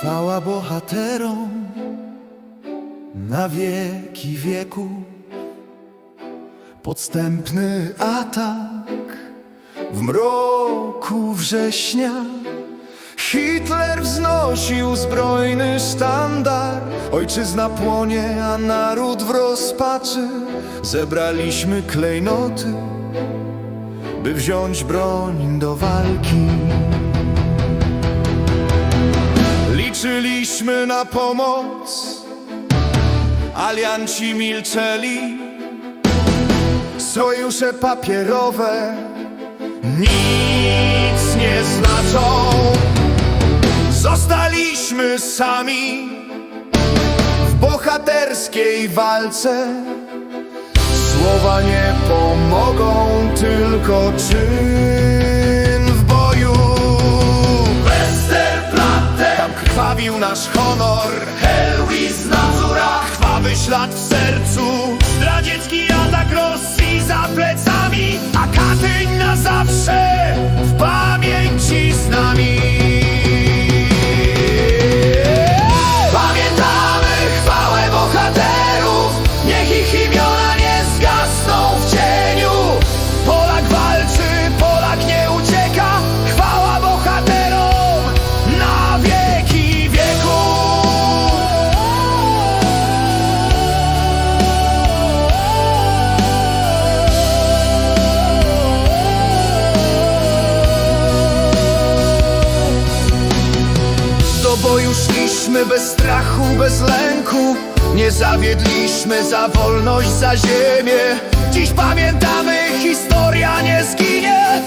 chwała bohaterom na wieki wieku. Podstępny atak w mroku września. Hitler wznosił zbrojny sztandar Ojczyzna płonie, a naród w rozpaczy Zebraliśmy klejnoty By wziąć broń do walki Liczyliśmy na pomoc. Alianci milczeli. Sojusze papierowe Nic nie znaczą. Zostaliśmy sami w bohaterskiej walce. Słowa nie pomogą, tylko czyn nasz honor. Helwis Nazura, krwawy ślad w sercu. Zdradziecki atak Rosji za plecami, a Katyń na zawsze już szliśmy bez strachu, bez lęku. Nie zawiedliśmy za wolność, za ziemię. Dziś pamiętamy, historia nie zginie.